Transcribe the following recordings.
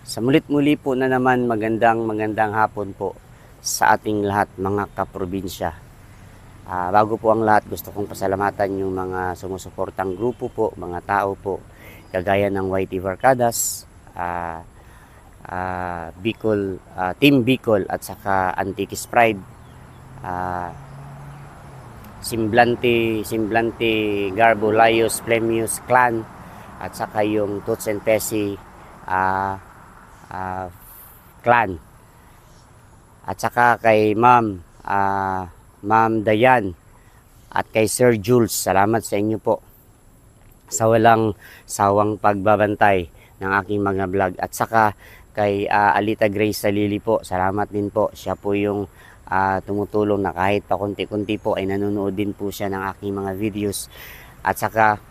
Sa mulit muli po na naman magandang magandang hapon po sa ating lahat mga kaprobinsya. Ah, bago po ang lahat, gusto kong pasalamatan yung mga sumusuportang grupo po, mga tao po, kagaya ng YT Varcadas, ah, ah, Bicol, ah, Team Bicol at saka Antiquis Pride, ah, Simblante, Simblante Garbo, Layos, Plemius Clan, at saka yung Toots and Tessie ah, ah, Clan. At saka kay Ma'am, ah, Ma'am Dayan at kay Sir Jules, salamat sa inyo po sa walang sawang pagbabantay ng aking mga vlog. At saka kay ah, Alita Grace Salili po, salamat din po. Siya po yung ah, tumutulong na kahit pa konti-kunti po ay nanonood din po siya ng aking mga videos. At saka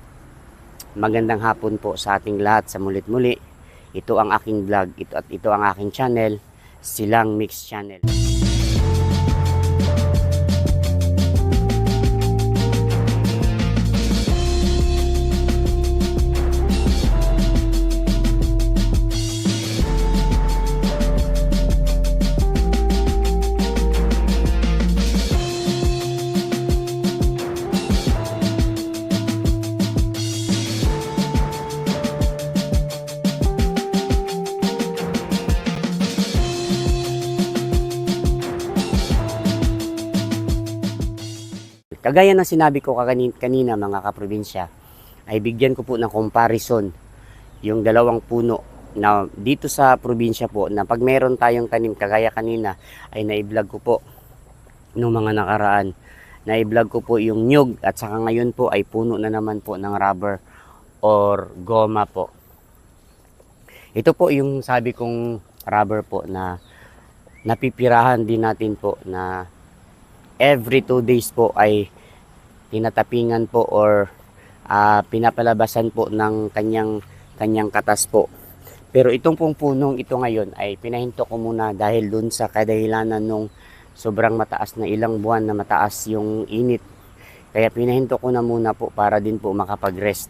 magandang hapon po sa ating lahat sa mulit-muli. Ito ang aking vlog ito at ito ang aking channel, Silang Mix Channel. Kagaya ng sinabi ko kanina mga kaprobinsya, ay bigyan ko po ng comparison yung dalawang puno na dito sa probinsya po na pag meron tayong tanim kagaya kanina ay na-vlog ko po nung mga nakaraan. Na-vlog ko po yung nyug at saka ngayon po ay puno na naman po ng rubber or goma po. Ito po yung sabi kong rubber po na napipirahan din natin po na every two days po ay tinatapingan po or ah, pinapalabasan po ng kanyang kanyang katas po. Pero itong pong punong ito ngayon ay pinahinto ko muna dahil dun sa kadahilanan nung sobrang mataas na ilang buwan na mataas yung init. Kaya pinahinto ko na muna po para din po makapag-rest.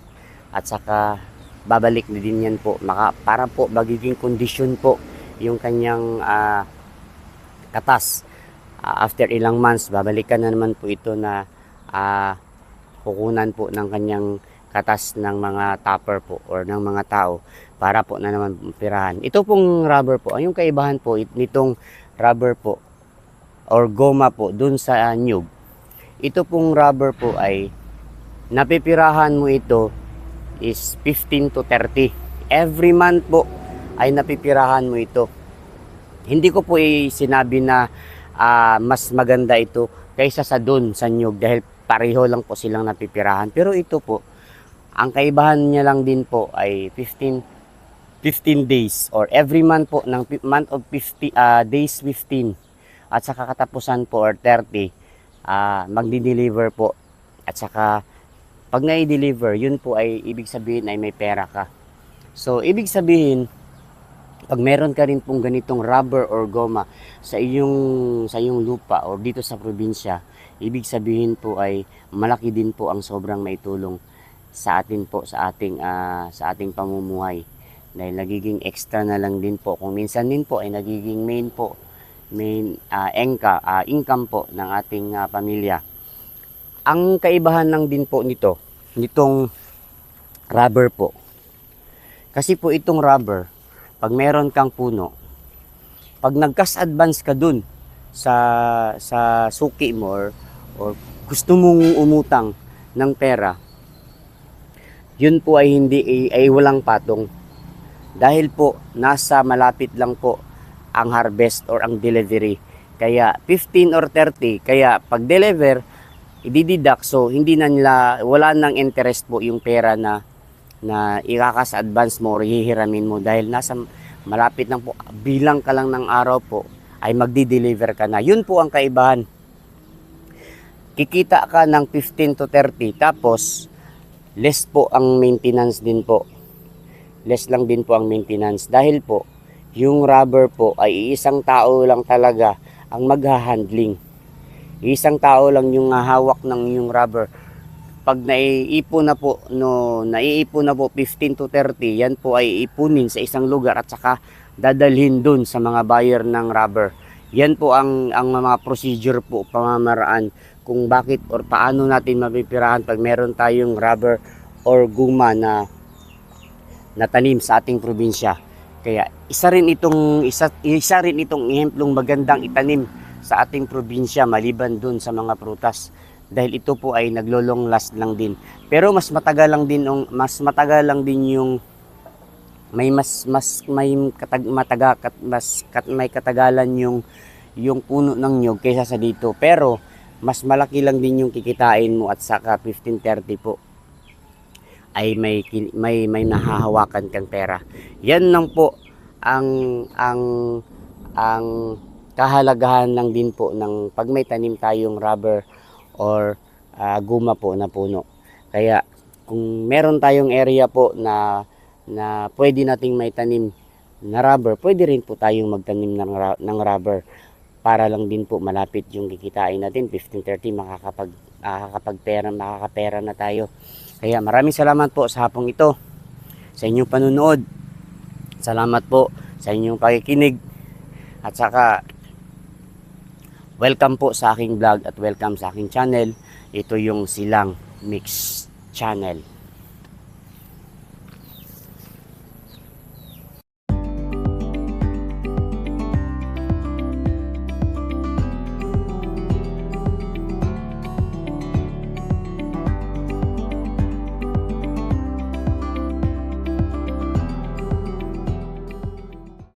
At saka babalik na din yan po maka, para po magiging kondisyon po yung kanyang ah, katas. Ah, after ilang months, babalikan na naman po ito na ah, kukunan po ng kanyang katas ng mga topper po or ng mga tao para po na naman pirahan. Ito pong rubber po, yung kaibahan po it- nitong rubber po or goma po dun sa nyug. Ito pong rubber po ay napipirahan mo ito is 15 to 30. Every month po ay napipirahan mo ito. Hindi ko po eh, sinabi na ah, mas maganda ito kaysa sa dun sa nyug dahil pareho lang po silang napipirahan. Pero ito po, ang kaibahan niya lang din po ay 15 15 days or every month po ng month of 50 ah, days 15 at saka katapusan po or 30 ah magdi-deliver po. At saka pag na-deliver yun po ay ibig sabihin ay may pera ka. So ibig sabihin pag meron ka rin pong ganitong rubber or goma sa iyong sa iyong lupa or dito sa probinsya ibig sabihin po ay malaki din po ang sobrang maitulong sa atin po sa ating ah, sa ating pamumuhay. Dahil nagiging extra na lang din po. Kung minsan din po ay nagiging main po main ah, engka, ah, income po ng ating ah, pamilya. Ang kaibahan lang din po nito nitong rubber po. Kasi po itong rubber pag meron kang puno pag nag-cash advance ka dun sa sa suki mo or, or gusto mong umutang ng pera yun po ay hindi ay, ay walang patong. Dahil po nasa malapit lang po ang harvest or ang delivery. Kaya 15 or 30 kaya pag deliver idididak so hindi na nila wala nang interest po yung pera na na ikakas advance mo or hihiramin mo. Dahil nasa malapit lang po bilang ka lang ng araw po ay magdi-deliver ka na. Yun po ang kaibahan. Kikita ka ng 15 to 30 tapos less po ang maintenance din po. Less lang din po ang maintenance. Dahil po yung rubber po ay isang tao lang talaga ang magha-handling. Isang tao lang yung hawak ng yung rubber pag naiipon na po no naiipon na po 15 to 30 yan po ay ipunin sa isang lugar at saka dadalhin dun sa mga buyer ng rubber. Yan po ang ang mga procedure po pamamaraan kung bakit or paano natin mapipirahan pag meron tayong rubber or guma na natanim sa ating probinsya. Kaya isa rin itong isa, isa rin itong ehemplong magandang itanim sa ating probinsya maliban dun sa mga prutas dahil ito po ay naglolong last lang din. Pero mas matagal lang din yung mas matagal lang din yung may mas mas may katag, mataga kat, mas kat, may katagalan yung yung puno ng nyog kaysa sa dito. Pero mas malaki lang din yung kikitain mo at saka 1530 po ay may may may nahahawakan kang pera. Yan lang po ang ang ang kahalagahan lang din po ng pag may tanim tayong rubber or ah, guma po na puno. Kaya kung meron tayong area po na na pwede nating may tanim na rubber, pwede rin po tayong magtanim ng, ng rubber para lang din po malapit yung kikitain natin 1530 makakapag makakapagpera makakapera na tayo. Kaya maraming salamat po sa hapong ito sa inyong panunood. Salamat po sa inyong pakikinig at saka welcome po sa aking vlog at welcome sa aking channel. Ito yung Silang Mix Channel.